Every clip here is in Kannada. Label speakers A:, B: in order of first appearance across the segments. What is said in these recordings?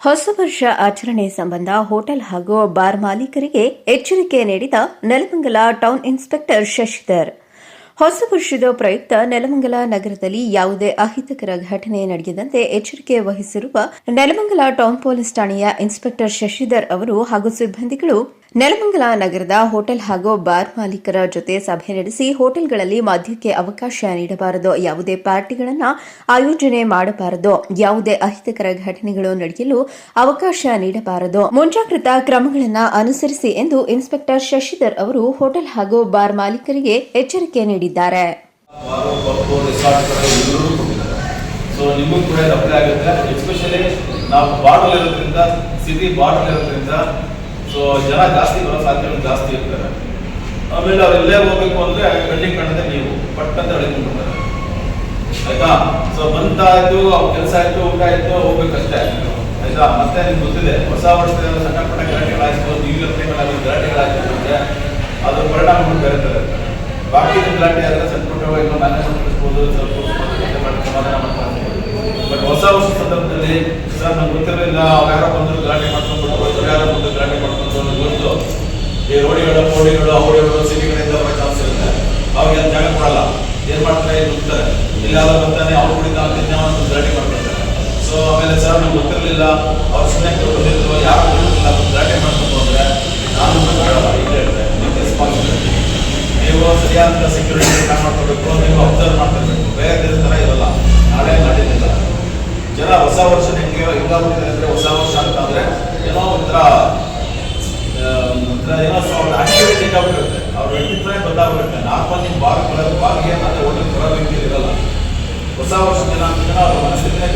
A: ಹೊಸ ವರ್ಷ ಆಚರಣೆ ಸಂಬಂಧ ಹೋಟೆಲ್ ಹಾಗೂ ಬಾರ್ ಮಾಲೀಕರಿಗೆ ಎಚ್ಚರಿಕೆ ನೀಡಿದ ನೆಲಮಂಗಲ ಟೌನ್ ಇನ್ಸ್ಪೆಕ್ಟರ್ ಶಶಿಧರ್. ಹೊಸ ವರ್ಷದ ಪ್ರಯುಕ್ತ ನೆಲಮಂಗಲ ನಗರದಲ್ಲಿ ಯಾವುದೇ ಅಹಿತಕರ ಘಟನೆ ನಡೆಯದಂತೆ ಎಚ್ಚರಿಕೆ ವಹಿಸಿರುವ ನೆಲಮಂಗಲ ಟೌನ್ ಪೊಲೀಸ್ ಠಾಣೆಯ ಇನ್ಸ್ಪೆಕ್ಟರ್ ಶಶಿಧರ್ ಅವರು ಹಾಗೂ ಸಿಬ್ಬಂದಿಗಳು ನೆಲಮಂಗಲ ನಗರದ ಹೋಟೆಲ್ ಹಾಗೂ ಬಾರ್ ಮಾಲೀಕರ ಜೊತೆ ಸಭೆ ನಡೆಸಿ ಹೋಟೆಲ್ಗಳಲ್ಲಿ ಮದ್ಯಕ್ಕೆ ಅವಕಾಶ ನೀಡಬಾರದು, ಯಾವುದೇ ಪಾರ್ಟಿಗಳನ್ನು ಆಯೋಜನೆ ಮಾಡಬಾರದು, ಯಾವುದೇ ಅಹಿತಕರ ಘಟನೆಗಳು ನಡೆಯಲು ಅವಕಾಶ ನೀಡಬಾರದು. ಮುಂಜಾಗ್ರತಾ ಕ್ರಮಗಳನ್ನು ಅನುಸರಿಸಿ ಎಂದು ಇನ್ಸ್ಪೆಕ್ಟರ್ ಶಶಿಧರ್ ಅವರು ಹೋಟೆಲ್ ಹಾಗೂ ಬಾರ್ ಮಾಲೀಕರಿಗೆ ಎಚ್ಚರಿಕೆ ನೀಡಿದ್ದಾರೆ.
B: ಸಿಟಿ ಇರೋದ್ರಿಂದ ಸೊ ಜನ ಜಾಸ್ತಿ ಬರೋ ಸಾಧ್ಯಗಳು ಜಾಸ್ತಿ ಇರ್ತಾರೆ. ಆಮೇಲೆ ಅವ್ರೆಲ್ಲೇ ಹೋಗ್ಬೇಕು ಅಂದ್ರೆ ಕಣ್ಣಿಗೆ ಕಣ್ಣದೆ ನೀವು. ಪಟ್ ಅಂತ ಎಳ್ಕೊಂಡ್ಬಿಡ್ತಾರೆ ಆಯ್ತಾ? ಸೊ ಬಂತಾಯ್ತು ಅವ್ರ ಕೆಲಸ ಆಯ್ತು, ಊಟ ಆಯ್ತು, ಹೋಗ್ಬೇಕಷ್ಟೇ. ಆಯ್ತಾ? ಮತ್ತೆ ನಿಮ್ಗೆ ಗೊತ್ತಿದೆ, ಹೊಸ ವರ್ಷದ ಸಣ್ಣ ಪುಟ್ಟ ಗಲಾಟೆಗಳಾಯ್ತು ನ್ಯೂ ಇಯರ್ ಟೈಮಲ್ಲಿ ಗಲಾಟೆಗಳಾಯ್ತು ಅಂದ್ರೆ ಅದ್ರ ಪರಿಣಾಮ ಬೇರೆ. ಬಾಕಿ ಗಲಾಟೆ ಆದ್ರೆ ಸಣ್ಣ ಪುಟ್ಟ ಮ್ಯಾನೇಜ್ ಮಾಡ್ಕೊಳ್ಬೋದು ಸ್ವಲ್ಪ ಸಮಾಧಾನ ಮಾಡ್ಕೊಂಡು ಬಟ್ ಹೊಸ ವರ್ಷ ಸಂದರ್ಭದಲ್ಲಿ ಸರ್, ನಮ್ಗೆ ಗೊತ್ತಿರಲಿಲ್ಲ, ಅವ್ರು ಯಾರೋ ಬಂದ್ರು ಗಲಾಟೆ ಮಾಡ್ಕೊಂಡು ಅವ್ರು ಯಾರೋ ಬಂದು ಗಲಾಟೆ ಮಾಡ್ಕೊಂಡು ಗೊತ್ತು. ಈ ರೋಡಿಗಳು ಕೋಡಿಗಳು ಅವಳಿಗಳು, ಸಿಟಿಗಳಿಂದ ಬರೋ ಚಾನ್ಸ್ ಇರುತ್ತೆ. ಅವ್ರಿಗೆ ಜಾಗ ಕೊಡಲ್ಲ. ಏನ್ ಮಾಡ್ತಾರೆ ಗೊತ್ತಾರೆ ಇಲ್ಲ ಅವ್ರು ಬರ್ತಾನೆ ಅವ್ರು ಒಂದು ಗಲಾಟೆ ಮಾಡ್ಕೊಳ್ತಾರೆ. ಸೊ ಆಮೇಲೆ ಸರ್, ನಮ್ಗೆ ಗೊತ್ತಿರಲಿಲ್ಲ, ಅವ್ರು ಸುಮ್ಮನೆ ಬಂದಿದ್ರು ಯಾರು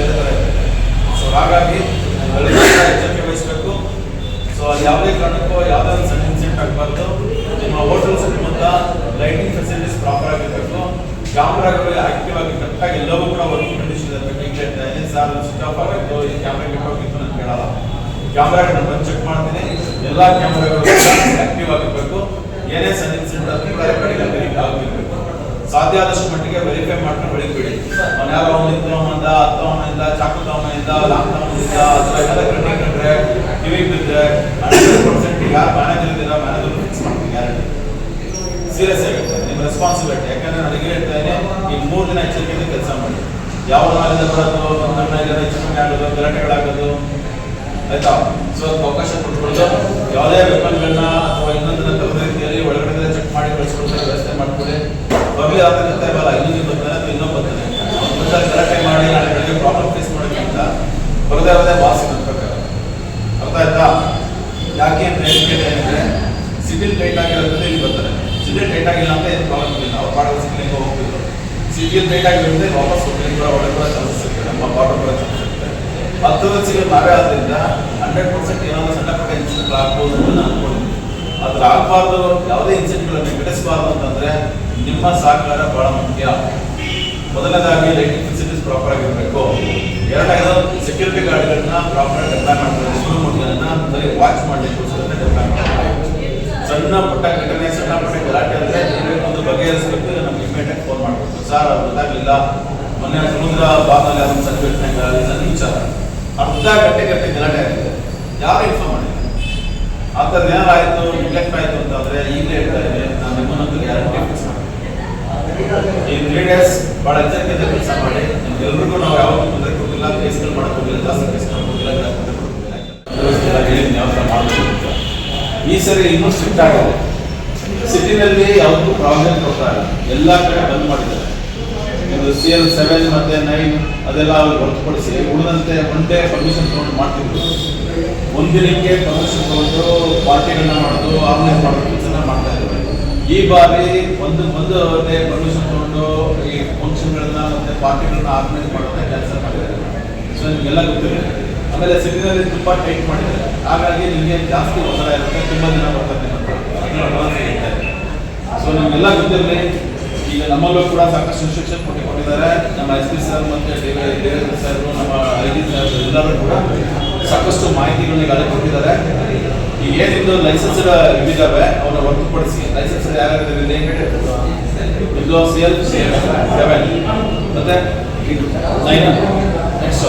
B: ಇರುತ್ತೆ ಸೊ ಹಾಗಾಗಿ ಎಚ್ಚರಿಕೆ ವಹಿಸಬೇಕು. ಸೊ ಅದು ಯಾವುದೇ ಕಾರಣಕ್ಕೂ ಯಾವುದೇ ಒಂದು ಸಣ್ಣ ಇನ್ಸಿಡೆಂಟ್ ಆಗಬಾರ್ದು. ನಿಮ್ಮ ಹೋಟೆಲ್ ಸುತ್ತಮುತ್ತ ಲೈಟಿಂಗ್ ಫೆಸಿಲಿಟೀಸ್ ಪ್ರಾಪರ್ ಆಗಿರಬೇಕು. ಕ್ಯಾಮ್ರಾಗಳು ಆಕ್ಟಿವ್ ಆಗಿ ಕರೆಕ್ಟಾಗಿ ಎಲ್ಲವೂ ಕೂಡ ವರ್ಕಿಂಗ್ ಕಂಡೀಷನ್ ಇರಬೇಕು ಈಗ ಸರ್ ಸ್ವಿಚ್ ಆಫ್ ಈ ಕ್ಯಾಮ್ರಾ ಕೆಟ್ಟೋಗಿತ್ತು ನಾನು ಕೇಳಲ್ಲ ಕ್ಯಾಮ್ರಾಗಳನ್ನ ಬಂದು ಚೆಕ್ ಮಾಡ್ತೀನಿ. ಎಲ್ಲ ಕ್ಯಾಮ್ರಾಗಳು ಆಕ್ಟಿವ್ ಆಗಿರಬೇಕು. ಏನೇ ಸಣ್ಣ ಇನ್ಸಿಡೆಂಟ್ ವೆರಿಫೈ ಆಗಿರಬೇಕು ಸಾಧ್ಯ ಆದಷ್ಟು ಮಟ್ಟಿಗೆ ವೆರಿಫೈ ಮಾಡ್ಕೊಂಡು ಬೆಳಿಬೇಡಿ. ಅವ್ನು ಯಾರೋ ಅವನಿಂದ ತಗೊಂಬಂದ ಅವನಿಂದ ಚಾಕು ಅವನಿಂದ ಲಾಕ್ ತಗೊಂಬಂದ ಅಥವಾ ಎಲ್ಲ ಕಣ್ಣಿಗೆ ಕಂಡ್ರೆ ಕಿವಿಗೆ ಬಿದ್ದರೆ ಹಂಡ್ರೆಡ್ ಪರ್ಸೆಂಟ್ ಯಾರು ಮ್ಯಾನೇಜರ್ ಇದ್ದೀರಾ ಮ್ಯಾನೇಜರ್ ಫಿಕ್ಸ್ ಸೀರಿಯಸ್ ನಿಮ್ಮ ರೆಸ್ಪಾನ್ಸಿಬಿಲಿಟಿ ಯಾಕಂದ್ರೆ ನನಗೆ ಹೇಳ್ತಾ ಇದ್ದೇನೆ, ಈ ಮೂರು ದಿನ ಎಚ್ಚರಿಕೆಯಿಂದ ಕೆಲಸ ಮಾಡಿ. ಯಾವ ನಾಳಿಂದ ಬರೋದು ನನ್ನ ಹೆಚ್ಚು ಆಗೋದು, ಗಲಾಟೆಗಳಾಗೋದು, ಆಯ್ತಾ? ಸೊ ಅವಕಾಶ ಕೊಟ್ಬಿಟ್ಟು, ಯಾವುದೇ ವೆಪನ್ಗಳನ್ನ ಅಥವಾ ಇನ್ನೊಂದನ್ನ ಇನ್ನೊಂದು ಬರ್ತಾನೆ ಅಥವಾ ಇನ್ನೊಬ್ಬ ಮಾಡಿ, ನಾಳೆ ಬೆಳಗ್ಗೆ ಪ್ರಾಬ್ಲಮ್ ಫೇಸ್ ಮಾಡೋಕ್ಕಿಂತ ಇರೋದೇ ಪ್ರಕಾರ. ಅರ್ಥ ಆಯ್ತಾ? ಯಾಕೆ ಅಂತ ಹೇಳ್ತೀನಿ ಸಿವಿಲ್ ಟೈಟ್ ಆಗಿರೋದ್ರಿಂದ ಇಲ್ಲಿ ಬರ್ತಾರೆ. ಟೈಟ್ ಆಗಿಲ್ಲ ಅಂತ ಏನು ಪ್ರಾಬ್ಲಮ್ ಇಲ್ಲ. ಅವ್ರು ಪಾಡೋ ಸಿಗ್ಲಿಂಗ್ ಹೋಗ್ತಿದ್ರು. ಸಿವಿಲ್ ಟೈಟ್ ಇಲ್ಲಿ ಬರೋ ಒಳಗೆ ಬರೋ ನಮ್ಮ ಬಾರ್ಡರ್ ಬರೋ ಚಾನ್ಸಸ್ ಇರುತ್ತೆ ಹತ್ತದ ಸಿಗೋ ನಾವೇ ಆದ್ರಿಂದ ಹಂಡ್ರೆಡ್ ಪರ್ಸೆಂಟ್ ಏನಾದ್ರು ಸಣ್ಣ ಪುಟ್ಟ ಇನ್ಸಿಡೆಂಟ್ ಆಗ್ಬೋದು ಅಂತ ನಾನು ಅನ್ಕೊಂಡಿದ್ದೀನಿ. ಅದ್ರ ಆಗಬಾರ್ದು ಯಾವುದೇ ಇನ್ಸಿಡೆಂಟ್ಗಳನ್ನು ವಿಘಟಿಸಬಾರ್ದು ಅಂತಂದ್ರೆ ನಿಮ್ಮ ಸಹಕಾರ ಬಹಳ ಮುಖ್ಯ. ಮೊದಲನೇದಾಗಿ ಲೈಟಿಂಗ್ ಫೆಸಿಲಿಟೀಸ್ ಪ್ರಾಪರ್ ಆಗಿರಬೇಕು. ಎರಡನೇದು ಸೆಕ್ಯೂರಿಟಿ ಗಾರ್ಡ್ಗಳನ್ನ ಪ್ರಾಪರ್ ಡೆಪ್ಲಾಯ್ ಮಾಡ್ತಾರೆ ಮಕ್ಕಳನ್ನ ಬರೀ ವಾಚ್ ಡೆಪ್ಲಾಯ್ ಮಾಡಬೇಕು ಸಣ್ಣ ಪುಟ್ಟ ಘಟನೆ, ಸಣ್ಣ ಪುಟ್ಟ ಗಲಾಟೆ ಅಂದರೆ ಒಂದು ಬಗೆಹರಿಸಬೇಕು ನಮ್ಗೆ ಇಮಿಡಿಯೇಟ್ ಫೋನ್ ಮಾಡಬೇಕು ಸರ್, ಅದು ಗೊತ್ತಾಗ್ಲಿಲ್ಲ. ಮೊನ್ನೆ ಸಮುದ್ರ ಭಾಗದಲ್ಲಿ ಅದೊಂದು ಸಂಘಟನೆ ಸಣ್ಣ ವಿಚಾರ. ಅರ್ಧ ಗಂಟೆ ಗಂಟೆ ಗಲಾಟೆ ಆಗಿದೆ. ಯಾರು ಇನ್ಫಾರ್ಮ್ ಆ ಥರದ್ದು ಏನಾರಾಯ್ತು ನೆಗ್ಲೆಕ್ಟ್ ಆಯ್ತು ಅಂತಂದ್ರೆ ಈಗಲೇ ಹೇಳ್ತಾ ಇದ್ದೀನಿ ನಾನು ನಿಮ್ಮನ್ನೊಂದು ಗ್ಯಾರಂಟಿ ಫಿಕ್ಸ್ ಮಾಡ್ತೀನಿ ಈ ಲೀಡರ್ಸ್ ಭಾಳ ಎಚ್ಚರಿಕೆಯಿಂದ ಕೆಲಸ ಮಾಡಿ. ನಿಮ್ಗೆಲ್ರಿಗೂ ನಾವು ಯಾವಾಗ ತೊಂದರೆ ಕೊಟ್ಟಿಲ್ಲ ಕೇಸ್ಗಳು ಮಾಡಕ್ಕೆ ಹೋಗಿಲ್ಲ ಜಾಸ್ತಿ ಕೇಸ್ ಮಾಡಕ್ ಹೋಗಿಲ್ಲ ಜಾಸ್ತಿ ತೊಂದರೆ ಕೊಟ್ಟಿಲ್ಲ ಎಲ್ಲ ಹೇಳಿದ್ದೀನಿ ಯಾವ ಥರ ಮಾಡಬೇಕು ಈ ಸರಿ ಇನ್ನೂ ಸ್ಟ್ರಿಕ್ಟ್ ಆಗಿದೆ ಸಿಟಿನಲ್ಲಿ ಯಾವತ್ತೂ ಪ್ರಾಬ್ಲಮ್ ಕೊಡ್ತಾ ಇಲ್ಲ. ಎಲ್ಲ ಕಡೆ ಬಂದ್ ಮಾಡಿದ್ದಾರೆ. ಸಿ ಎಲ್ ಸೆವೆನ್ ಮತ್ತೆ ನೈನ್ ಅದೆಲ್ಲ ಅವ್ರು ಹೊರತುಪಡಿಸಿ ಉಳಿದಂತೆ ಒನ್ ಡೇ ಪರ್ಮಿಷನ್ ತಗೊಂಡು ಮಾಡ್ತಿದ್ರು. ಒಂದಿನಕ್ಕೆ ಪರ್ಮಿಷನ್ ತಗೊಂಡು ಪಾರ್ಟಿಗಳನ್ನ ಮಾಡೋದು ಆರ್ಗನೈಸ್ ಮಾಡೋದು ಚೆನ್ನಾಗಿ ಮಾಡ್ತಾ ಇದ್ದಾರೆ. ಈ ಬಾರಿ ಒಂದು ಒಂದು ಅವರೇ ಪರ್ಮಿಷನ್ ತಗೊಂಡು ಈ ಫಂಕ್ಷನ್ಗಳನ್ನ ಮತ್ತೆ ಪಾರ್ಟಿಗಳನ್ನ ಆರ್ಗನೈಸ್ ಮಾಡುವಂತ ಕೆಲಸ ಮಾಡಿದ್ದಾರೆ ಸೊ ನಿಮಗೆಲ್ಲ ಗೊತ್ತಿದೆ ಆಮೇಲೆ ಸಿಗ್ನಲ್ ತುಂಬಾ ಟೈಟ್ ಮಾಡಿದ್ದಾರೆ ಹಾಗಾಗಿ ನಿಮಗೆ ಜಾಸ್ತಿ ಒತ್ತಡ ಇರುತ್ತೆ ತುಂಬ ಜನ ಬರ್ತಾರೆ ಸೊ ನಿಮಗೆಲ್ಲ ಗೊತ್ತಿರಲಿ ಈಗ ನಮ್ಮಲ್ಲೂ ಕೂಡ ಸಾಕಷ್ಟು ಇನ್ಸ್ಟ್ರಕ್ಷನ್ ಕೊಟ್ಟಿಕೊಂಡಿದ್ದಾರೆ ನಮ್ಮ ಎಸ್ ಪಿ ಸರ್ ಮತ್ತೆ ದೇವೇಂದ್ರ ಸರ್ ನಮ್ಮ ಐ ಡಿ ಸರ್ ಎಲ್ಲರೂ ಕೂಡ ಸಾಕಷ್ಟು ಮಾಹಿತಿಗಳನ್ನ ಈಗಾಗಲೇ ಕೊಟ್ಟಿದ್ದಾರೆ. ಈಗ ಏನಿದ್ದು ಲೈಸೆನ್ಸ್ ಇದ್ದಾವೆ ಅವನ್ನ ಹೊರತುಪಡಿಸಿ ಲೈಸೆನ್ಸ್ ಯಾರ್ಯಾರು ರಿಲೇಟೆಡ್ ಇದು ಸಿ ಎಲ್ ಸೆವೆನ್ ಮತ್ತೆ nine next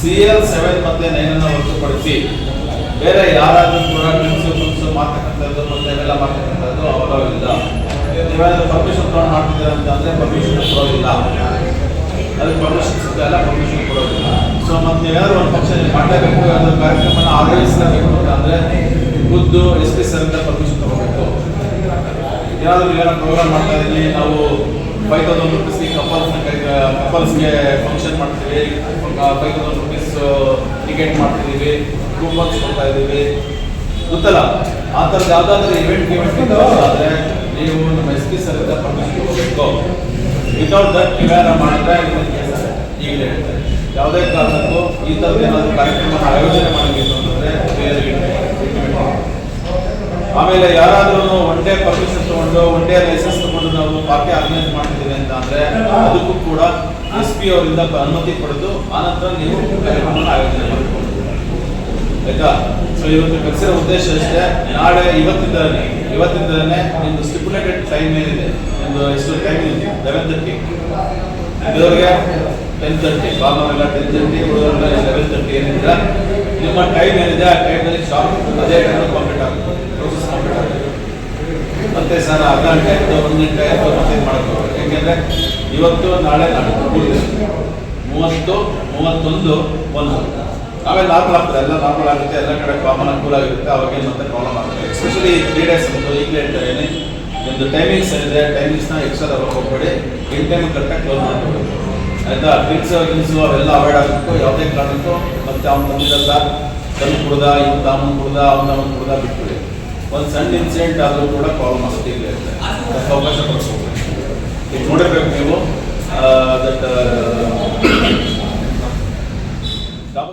B: C L seven ಮತ್ತೆ ನೈನ್ ಅನ್ನು ಹೊರತುಪಡಿಸಿ ಬೇರೆ ಯಾರಾದ್ರೂ ಕೂಡ ಡ್ರಿಂಕ್ಸ್ ಫುಡ್ಸ್ ಮಾಡ್ತಕ್ಕಂಥದ್ದು ಮತ್ತೆ ಇವೆಲ್ಲ ಮಾಡ್ತಕ್ಕಂಥದ್ದು ಅವರವಿಲ್ಲ ನೀವೇನಾದ್ರೂ ಪರ್ಮಿಷನ್ ತಗೊಂಡು ಮಾಡ್ತಿದ್ದೀರ ಅಂತ ಅಂದ್ರೆ ಪರ್ಮಿಷನ್ ಕೊಡೋದಿಲ್ಲ ಅದಕ್ಕೆ ಪರ್ಮಿಷನ್ ಸಿಗ್ತಾಯಿಲ್ಲ ಪರ್ಮಿಷನ್ ಕೊಡೋದಿಲ್ಲ. ಸೊ ಮತ್ತೆ ಏನಾದ್ರು ಒಂದು ಫಂಕ್ಷನ್ ಮಾಡಲೇಬೇಕು ಯಾವ್ದಾದ್ರು ಕಾರ್ಯಕ್ರಮನ ಅಂತ ಅಂದರೆ ಖುದ್ದು ಎಸ್ ಪಿ ಸರ್ ಪರ್ಮಿಷನ್ ತಗೋಬೇಕು. ಏನಾದ್ರು ಏನೋ ಪ್ರೋಗ್ರಾಮ್ ಮಾಡ್ತಾ ಇದ್ದೀವಿ ನಾವು ಫೈವ್ ತೌಸಂಡ್ ರುಪೀಸ್ಗೆ ಕಪಲ್ಸ್ನ ಕಪಲ್ಸ್ಗೆ ಫಂಕ್ಷನ್ ಮಾಡ್ತೀವಿ ಫೈವ್ ತೌಸಂಡ್ ರುಪೀಸ್ ಟಿಕೆಟ್ ಮಾಡ್ತಿದ್ದೀವಿ. ಕೂಪನ್ಸ್ ಕೊಡ್ತಾ ಇದ್ದೀವಿ. ಗೊತ್ತಲ್ಲ? ಆ ಥರದ್ದು ಯಾವುದಾದ್ರೂ ಇವೆಂಟ್ ಇವೆಂಟ್ ಇದ್ದಾವೆ ಆದರೆ ನೀವು ನಮ್ಮ ಎಸ್ ಪಿ ಸರ್ ಪರ್ಮಿಷನ್ ತಗೋಬೇಕು. ವಿತೌಟ್ ದಟ್ ಇವೆಲ್ಲ ಮಾಡಿದ್ರೆ ಹೇಳ್ತಾರೆ. ಯಾವುದೇ ಕಾರಣಕ್ಕೂ ಈ ಥರದ್ದು ಏನಾದರೂ ಕಾರ್ಯಕ್ರಮ ಆಯೋಜನೆ ಮಾಡಬೇಕು ಅಂತಂದರೆ ಆಮೇಲೆ ಯಾರಾದರೂ ಒನ್ ಡೇ ಪರ್ಮಿಷನ್ ತಗೊಂಡು ಒನ್ ಡೇ ಲೈಸೆನ್ಸ್ ತಗೊಂಡು ನಾವು ಪಾರ್ಟಿ ಆರ್ಗನೈಸ್ ಮಾಡ್ತಿದ್ದೀವಿ ಅಂತ ಅಂದರೆ ಅದಕ್ಕೂ ಕೂಡ ಎಸ್ ಪಿ ಅವರಿಂದ ಅನುಮತಿ ಪಡೆದು ಆನಂತರ ನೀವು ಕಾರ್ಯಕ್ರಮವನ್ನು ಆಯೋಜನೆ ಮಾಡಬೇಕು ಆಯ್ತಾ? ಸೊ ಇವತ್ತು ಕಲಿಸಿರೋ ಉದ್ದೇಶ ಅಷ್ಟೇ. ನಾಳೆ ಇವತ್ತಿಂದಲೇ ಇವತ್ತಿಂದಲೇ ನಿಮ್ಮದು ಸ್ಟಿಪುಲೇಟೆಡ್ ಟೈಮ್ ಏನಿದೆ ಎಷ್ಟು ಟೈಮ್ ಇದೆ ಲೆವೆನ್ ತರ್ಟಿ ಇದುವರೆಗೆ ಟೆನ್ ತರ್ಟಿ ಬಾಬಾವೆಲ್ಲ ಟೆನ್ ತರ್ಟಿ ಉಳಿದವರೆಲ್ಲ ಲೆವೆನ್ ತರ್ಟಿ ಏನಿದೆ ನಿಮ್ಮ ಟೈಮ್ ಏನಿದೆ, ಆ ಟೈಮಲ್ಲಿ ಶಾಪ್ ಅದೇ ಟೈಮ್ ಕಂಪ್ಲೀಟ್ ಆಗುತ್ತೆ. ಪ್ರೋಸೆಸ್ ಕಂಪ್ಲೀಟ್ ಆಗುತ್ತೆ. ಮತ್ತೆ ಸರ್ ಗಂಟೆ ಆಯ್ತು, ಒಂದು ಗಂಟೆ ಆಯ್ತು ಮತ್ತೆ ಮಾಡ್ಕೋಬೇಕು ಯಾಕೆಂದ್ರೆ ಇವತ್ತು, ನಾಳೆ ನಾಳೆ ಮೂರು ಮೂವತ್ತು, ಮೂವತ್ತೊಂದು, ಒಂದು. ಆಮೇಲೆ ನಾರ್ಮಲ್ ಆಗ್ತದೆ, ಎಲ್ಲ ನಾರ್ಮಲ್ ಆಗುತ್ತೆ, ಎಲ್ಲ ಕಡೆ ಕಾಮನ್ ಅನುಕೂಲ ಆಗಿರುತ್ತೆ, ಅವಾಗೇನು ಮತ್ತೆ ಪ್ರಾಬ್ಲಮ್ ಆಗುತ್ತೆ. ಎಸ್ಪೆಷಲಿ ತ್ರೀ ಡೇಸ್ ಅಂತ ಈಗಲೇ ಹೇಳ್ತಾ ನಿಮ್ಮದು ಟೈಮಿಂಗ್ಸ್ ಏನಿದೆ ಟೈಮಿಂಗ್ಸ್ನ ಎಕ್ಸ್ಟ್ರಾ ತಗೊಂಡು ಹೋಗ್ಬೇಡಿ ಇನ್ ಟೈಮ್ ಕರೆಕ್ಟಾಗಿ ಕ್ಲೋಸ್ ಮಾಡ್ಕೋಬೇಕು ಆಯಿತಾ? ಡ್ರಿಂಕ್ಸ್ ಗಿನ್ಸು ಅವೆಲ್ಲ ಅವಾಯ್ಡ್ ಆಗಬೇಕು ಯಾವುದೇ ಕಾರಣಕ್ಕೂ ಮತ್ತೆ ಅವ್ನು ಬಂದಿರಲ್ಲ ತಂದು ಕುಡ್ದ, ಇವ್ನು ತಾಮನ್ ಕುಡ್ದ, ಅವ್ನು ತಾಮನ್ ಕುಡ್ದ ಬಿಟ್ಬಿಡಿ. ಒಂದು ಸಣ್ಣ ಇನ್ಸಿಡೆಂಟ್ ಆದರೂ ಕೂಡ ಪ್ರಾಬ್ಲಮ್ ಆಗುತ್ತೆ ಇಲ್ಲ ಇರುತ್ತೆ ಅದಕ್ಕೆ ಅವಕಾಶ ಕೊಡ್ಬೇಕು ಈಗ ನೋಡಿರ್ಬೇಕು ನೀವು ದಟ್